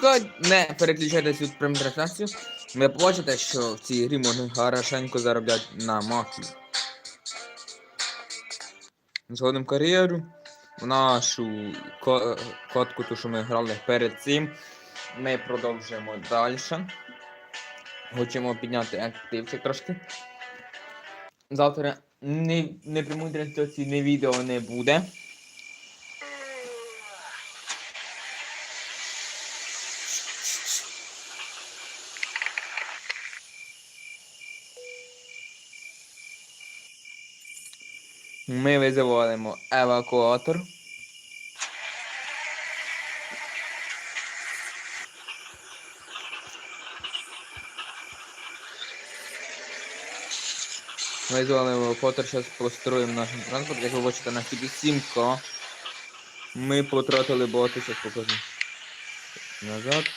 чекайте, не переключайтесь від пряму трансляцію. Ви побачите, що в цій грі можна хорошенько заробляти на мафії. Згодом кар'єру. В нашу ко- катку, ту, що ми грали перед цим. Ми продовжуємо далі. Хочемо підняти активчик трошки. Завтра не, не прямої трансляції, не відео не буде. Ми визиваємо евакуатор. Визвали евакуатор, зараз построїмо наш транспорт. Як ви бачите, на хіді 7К. Ми потратили багато, зараз покажу. Назад.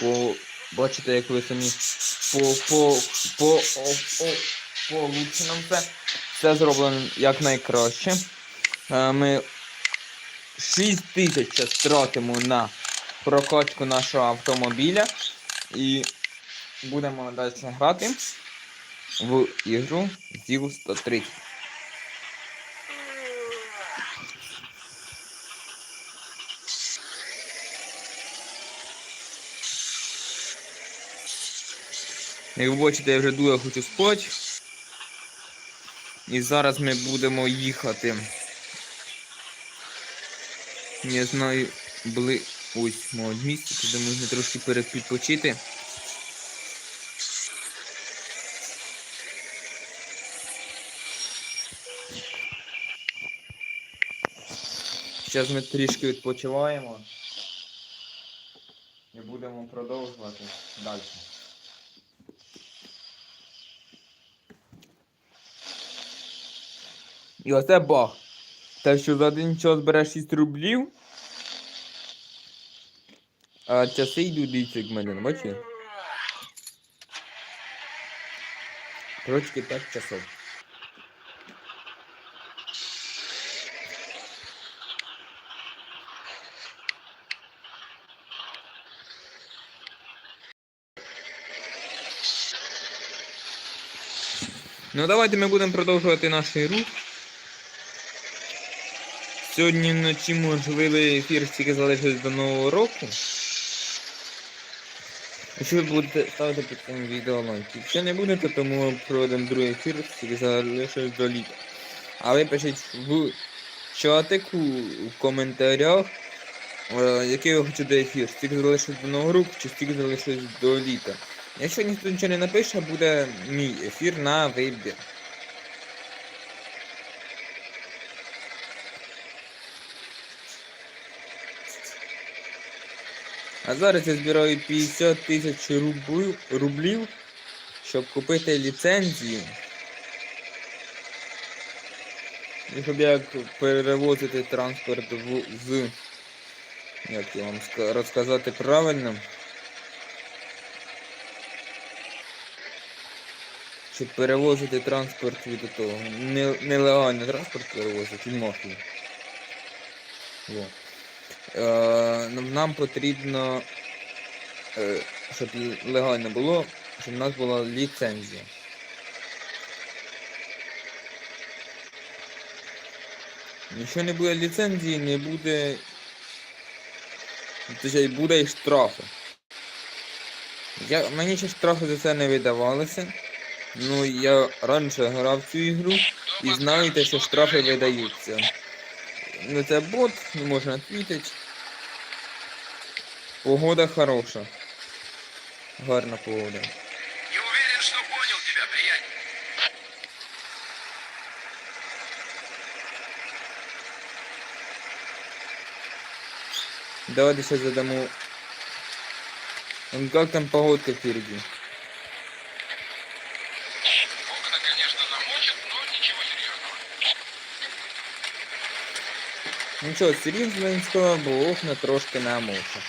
По... Бачите, як ви самі по по по о, о, по лучше нам це. Все зроблено якнайкраще. Е, Ми 6 тисяч зараз тратимо на прокачку нашого автомобіля і будемо далі грати в ігру ZIL 130. Як ви бачите, я вже дуже хочу спати. І зараз ми будемо їхати. Не знаю, були ось мого місце, туди можна трошки перепідпочити. Зараз ми трішки відпочиваємо і будемо продовжувати далі. І оце бах. Те, що за один час береш 6 рублів. А часи йдуть дивіться, як мене, бачите? Трошки 5 часов. Ну давайте ми будемо продовжувати наш рух. Сьогодні вночі можливий ефір стільки залишилось до нового року. Якщо ви будете ставити під цим відео лайк. Якщо не будете, то ми проведемо другий ефір, стільки залишилось до літа. А ви пишіть в чатику, в коментарях, е, який ви хочете ефір, стільки залишилось до нового року, чи стільки залишилось до літа. Якщо ніхто нічого не напише, буде мій ефір на вибір. А зараз я збираю 50 тисяч рублів, щоб купити ліцензію. І щоб як перевозити транспорт в, з... Як я вам розказати правильно? Щоб перевозити транспорт від того. Нелегальний транспорт перевозити від мафії. Во. Е, нам- потрібно, е, щоб легально було, щоб у нас була ліцензія. Якщо не буде ліцензії, не буде. Точніше, буде і штрафи. Я, мені ще штрафи за це не видавалися. Ну, я раніше грав цю ігру і знаєте, що штрафи видаються. Ну це бот, не можна відповідати. Погода хороша. Гарна погода. Не уверен, что понял тебя, приятель. Давайте сейчас задамо. Ну, Как там погодка впереди? Окна, конечно, намочат, но ничего серьезного. Нічого серйозного, бо окна трошки намоче.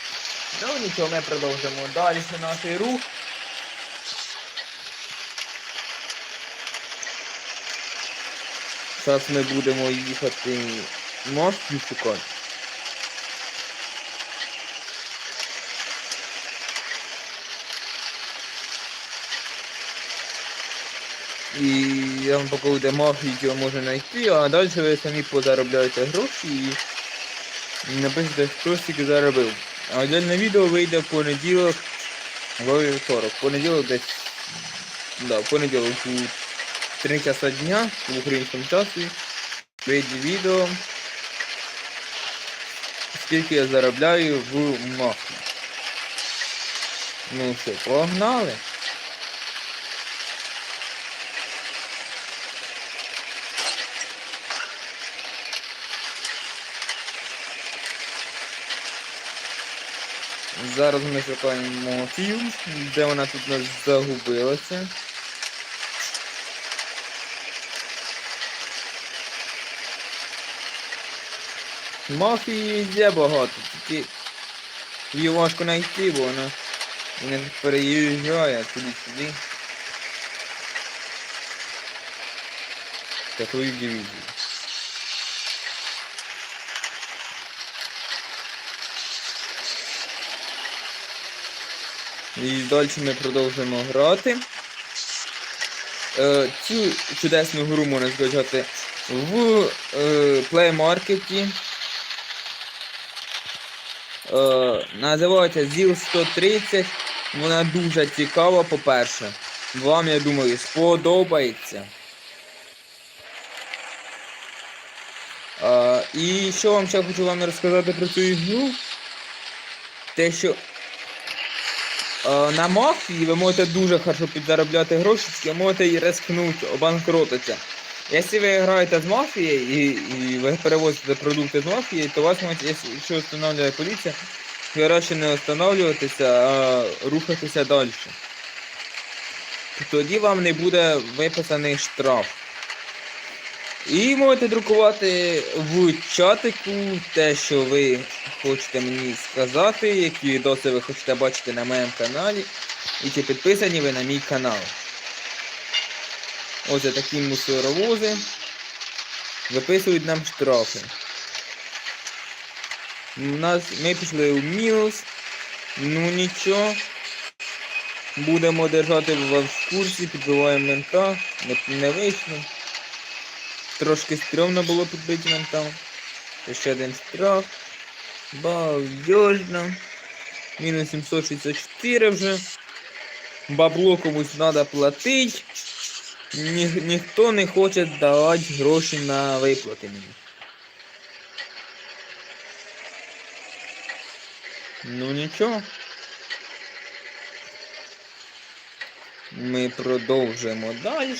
Ну нічого, ми продовжимо далі наш рух. Зараз ми будемо їхати мостки шукати. І я вам покажу, де мафії його можна знайти, а далі ви самі позаробляєте гроші і напишете, хто стільки заробив. А дальне відео вийде в понеділок, вівторок. Понеділок десь. Да, в понеділок у 3 часа дня в українському часі вийде відео. Скільки я заробляю в мафії. Ну що, погнали? Зараз ми шукаємо мафію, де вона тут нас загубилася. Мафії є багато, тільки її важко знайти, бо вона не переїжджає туди-сюди. Такої дивізії. І далі ми продовжуємо грати. Е, цю чудесну гру можна скачати в е, Play Market. Е, називається ZIL 130. Вона дуже цікава, по-перше. Вам, я думаю, сподобається. Е, і що вам ще хочу вам розказати про цю ігру? Те, що На мафії ви можете дуже хорошо підзаробляти гроші, тільки можете і рискнути, обанкротитися. Якщо ви граєте з мафією і, і ви перевозите продукти з мафії, то вас може, якщо встановлює поліція, ви краще не встановлюватися, а рухатися далі. Тоді вам не буде виписаний штраф. І можете друкувати в чатику те, що ви хочете мені сказати, які відоси ви хочете бачити на моєму каналі. І чи підписані ви на мій канал. Ось такі мусоровози. Виписують нам штрафи. У нас ми пішли у мінус. Ну нічого. Будемо держати вас в курсі, підбиваємо мента. Не, не вийшло. Трошки стрьомно було підбити ментам. Це ще один штраф. Балдежно. Мінус 764 вже. Бабло комусь треба платити. Ні, ніхто не хоче давати гроші на виплати мені. Ну нічого. Ми продовжуємо далі.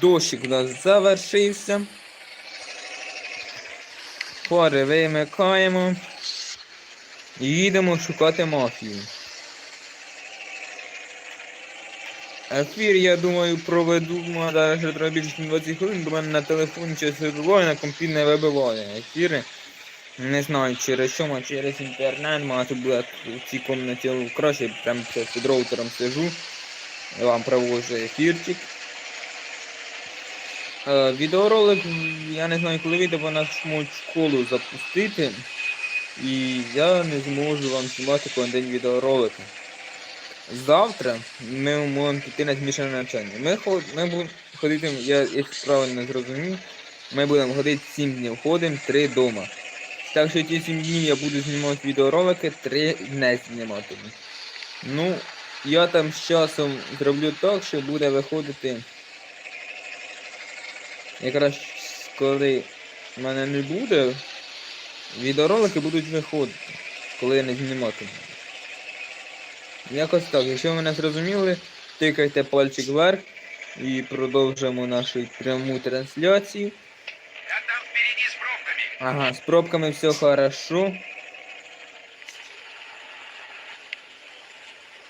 Дощик у нас завершився. Фари вимикаємо. І їдемо шукати мафію. Ефір, я думаю, проведу ну, зараз ще треба більше 20 хвилин, бо в мене на телефоні щось вибиває, на компі не вибиває ефіри. Не знаю через що, а через інтернет, має буде в цій комнаті краще, прям під роутером сижу. Я вам провожу ефірчик. Е, відеоролик, я не знаю, коли вийде, бо нас можуть школу запустити. І я не зможу вам знімати кожен день відеоролики. Завтра ми можемо піти на змішане навчання. Ми, ход, ми будемо ходити, я якщо правильно зрозумів, ми будемо ходити 7 днів, ходимо 3 вдома. Так що ті 7 днів я буду знімати відеоролики, 3 не зніматиму. Ну, я там з часом зроблю так, що буде виходити. Якраз коли мене не буде, відеоролики будуть виходити, коли я не зніматиму. Якось так, якщо ви мене зрозуміли, тикайте пальчик вверх і продовжуємо нашу пряму трансляцію. Ага, з пробками все хорошо.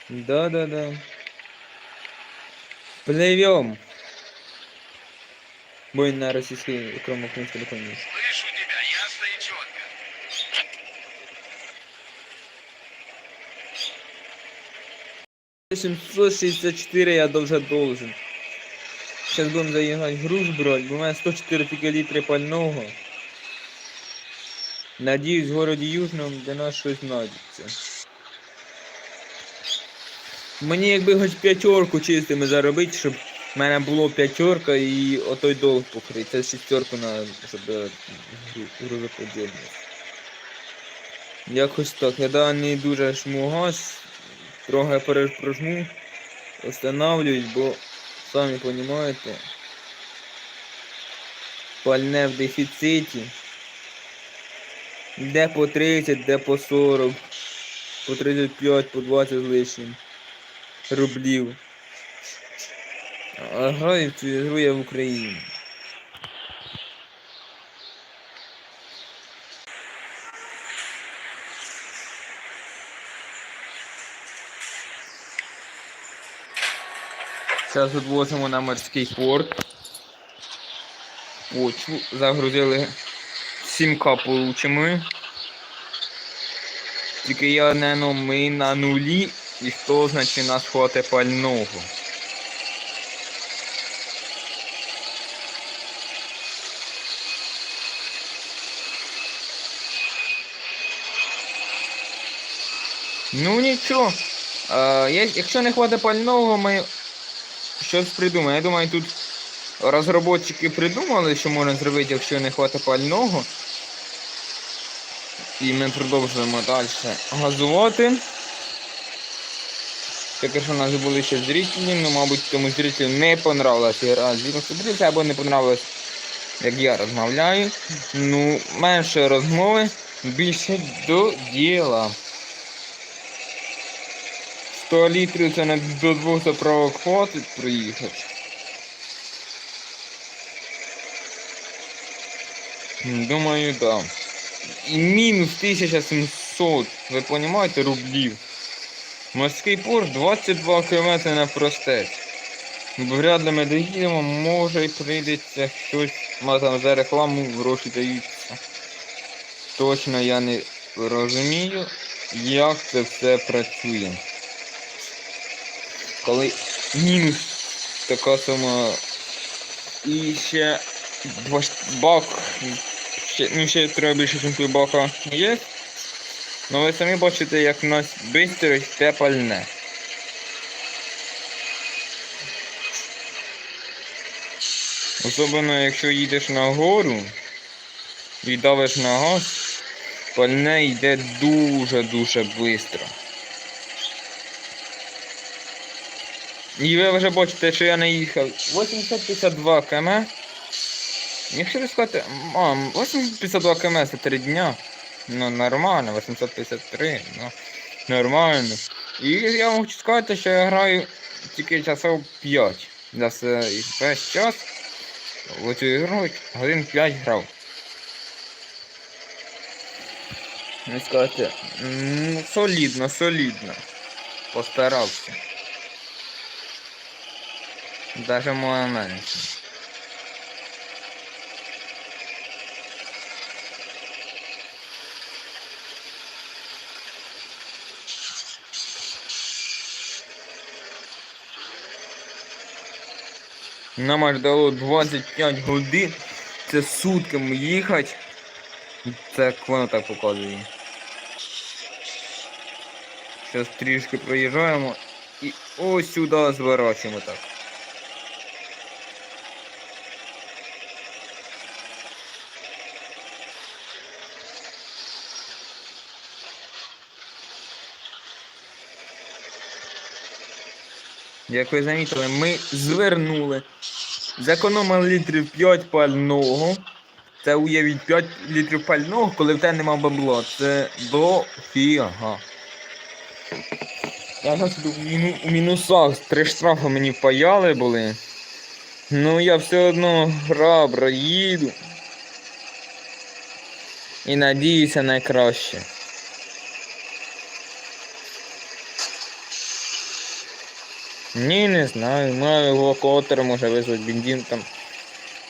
Да-да-да. Плывем. Бой на российский кромокнинский телефоне. Слышу тебя ясно и четко. 764 я вже должен. Сейчас будем заїхати груз брати, бо у мене 104 тільки пального. Надіюсь, в городі Южному для нас щось знайдеться. Мені якби хоч п'ятерку чистими заробити, щоб в мене було п'ятерка і отой долг покрити. Це шістерку на щоб е, гру- Якось так. Я да не дуже жму трохи перепрожму, останавливаюсь, бо самі розумієте, пальне в дефіциті. Де по 30, де по 40, по 35, по 20 з лишнім рублів. Граю в цю ігру я в Україні. Зараз відвозимо на морський порт. Почву загрузили 7к получимо. Тільки я не ну, ми на нулі і хто значить нас хватить пального. Ну нічого. Я- якщо не хватить пального, ми щось придумаємо. Я думаю, тут розробники придумали, що можна зробити, якщо не хватить пального. І ми продовжуємо далі газувати. Таке, що у нас були ще зрителі, ну, мабуть, тому зрителю не понравилася гра з або не понравилось, як я розмовляю. Ну, менше розмови, більше до діла. 100 літрів це не до двох заправок хватить проїхати. Думаю, да. І мінус 1700, ви розумієте, рублів. Морський порт 22 км на простець. Вряд ли ми доїдемо, може й прийдеться щось, ма там за рекламу гроші даються. Точно я не розумію, як це все працює. Коли мінус така сама. І ще баш- бак. Ще, ну ще треба більше, ніж бака є. Ну ви самі бачите, як в нас швидко йде пальне. Особливо якщо їдеш на гору і давиш на газ, пальне йде дуже-дуже швидко. І ви вже бачите, що я наїхав 852 км. Якщо ви сказати, мам, 852 км це 3 дня. Ну нормально, 853, ну нормально. І я вам хочу сказати, що я граю тільки часов 5. За весь час в цю ігру годин 5 грав. Не сказати, ну, солідно, солідно. Постарався. Даже менше. Нам аж дало 25 годин. Це сутками їхати. Як воно так показує. Зараз трішки проїжджаємо і ось сюди зворачуємо так. Як ви замітили, ми звернули. Зекономили літрів 5 пального. Це уявіть 5 літрів пального, коли в тебе нема бабла. Це дофіга. Я зараз у мінусах три штрафи мені впаяли були. Ну я все одно храбро їду. І надіюся найкраще. Ні, не знаю. Маю евакуатор може визвати бензин там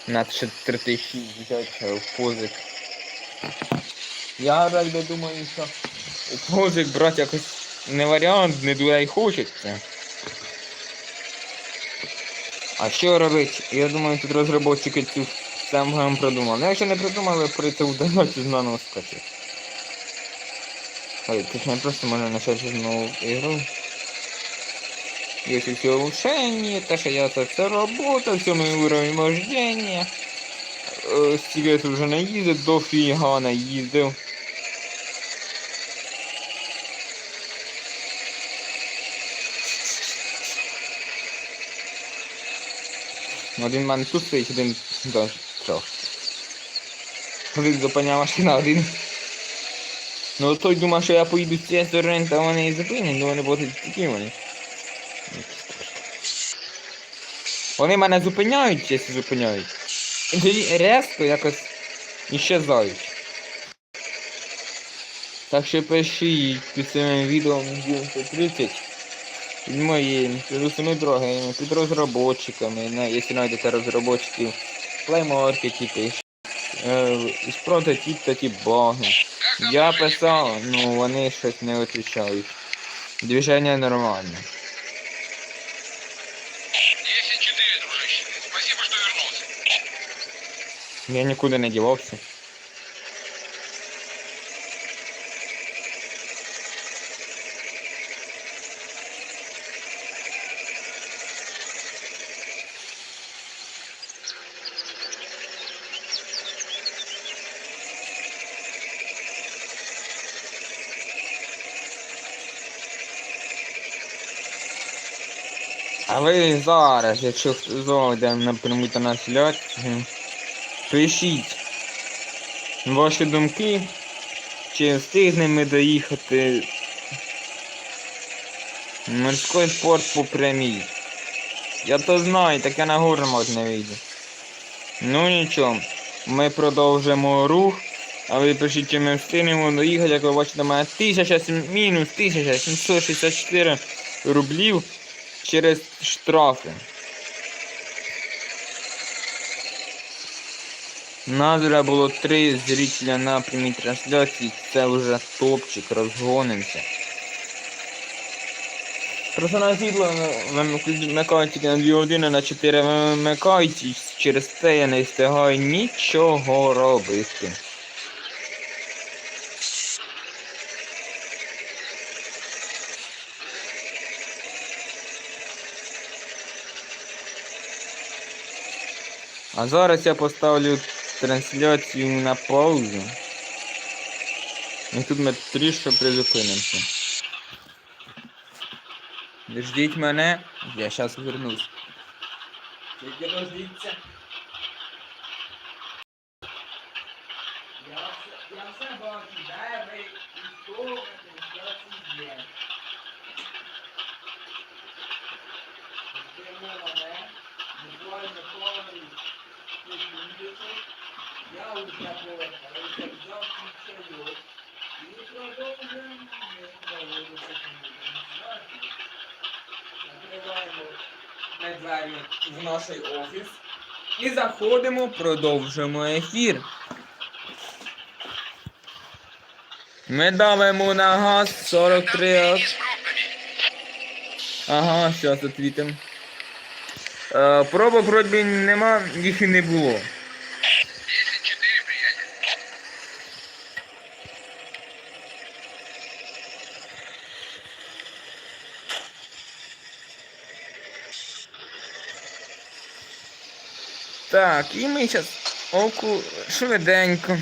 на 4 тисячі в позик. Я реально думаю, що у позик брати якось не варіант, не дуже й хочеться. А що робити? Я думаю, тут розробники цю сам продумали. Ну, якщо не придумали, прийти в доноті знову скачати. Ой, точнее, просто можна почати знову ігру. Если все улучшение, то что я это все работа, все мой уровень вождения. Е, Стілець вже не їздить, дофіга не. Один мене стоїть, один до трьох. Один зупиняв машина, один. Ну той думав, що я поїду з цієї сторони, та вони і зупинять, ну вони будуть такі вони. Вони мене зупиняють, якщо зупиняють. І резко якось іщезають. Так що пишіть під цим відео 930 під моїм, під усіми другими, під розробочиками, якщо знайдете розробочиків, в плеймаркеті пишіть. Е, з прототип та ті баги. Я писав, ну вони щось не відповідають. Движення нормальне. 10-4, дружище. Спасибо, что вернулся. Я нікуди не дівався. А ви зараз, якщо хто зайде напряму трансляцію, пишіть ваші думки, чи встигнемо ми доїхати морський порт по прямій. Я то знаю, таке на гормот не вийде. Ну нічого, ми продовжимо рух, а ви пишіть, чи ми встигнемо доїхати, як ви бачите, у мене 1000, мінус 1764 рублів через штрафи. Нас було три зрителя на прямій трансляції, це вже топчик, розгонимося. Просто на світло вимикають тільки на 2 години, на 4 вимикають, і через це я не встигаю нічого робити. А зараз я поставлю трансляцію на паузу. І тут ми трішки призупинимося. Ждіть мене, я зараз вернусь. Тільки дождіться. Я все, я все бачу, де ви і хто ви, і що це є. Ждемо мене, буквально пару секундочок. Я уже повертаюся, взяв ключовок. І продовжуємо ми проводити трансляцію. Закриваємо ми двері в наш офіс. І заходимо, продовжуємо ефір. Ми давимо на газ 43. Не. Ага, зараз відвітим. Е, пробок вроді нема, їх і не було. Так, і ми зараз оку швиденько.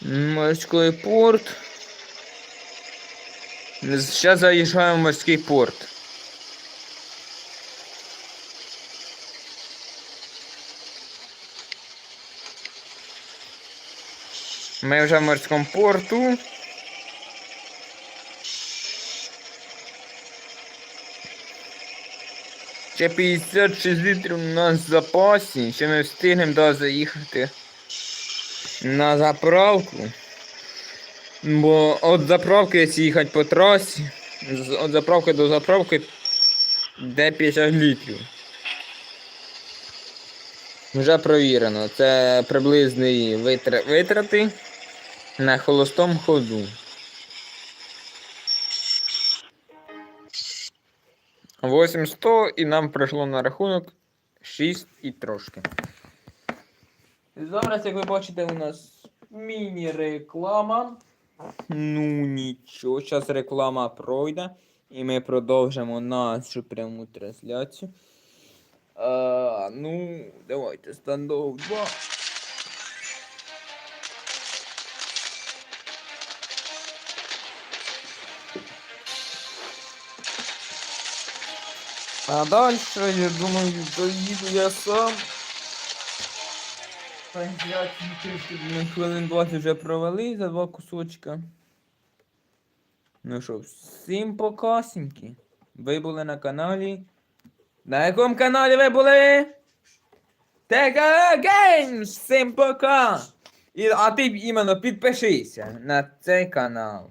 Морський порт. Зараз заїжджаємо в морський порт. Ми вже в морському порту. Ще 56 літрів у нас в запасі, ще ми встигнемо да, заїхати на заправку. Бо від заправки, якщо їхати по трасі, від заправки до заправки де 50 літрів. Вже провірено. Це приблизні витра- витрати на холостому ходу. 8100 і нам прийшло на рахунок 6 і трошки. Зараз, як ви бачите, у нас міні-реклама. Ну нічого, зараз реклама пройде, і ми продовжимо нашу пряму трансляцію. А, ну, давайте стандов 2. А дальше, я думаю, доїду я сам. Хвилин 20 вже провели за два кусочка. Ну що, всім покасеньки. Ви були на каналі. На якому каналі ви були? Тега Games! Всім пока! І, а ти іменно підпишися на цей канал.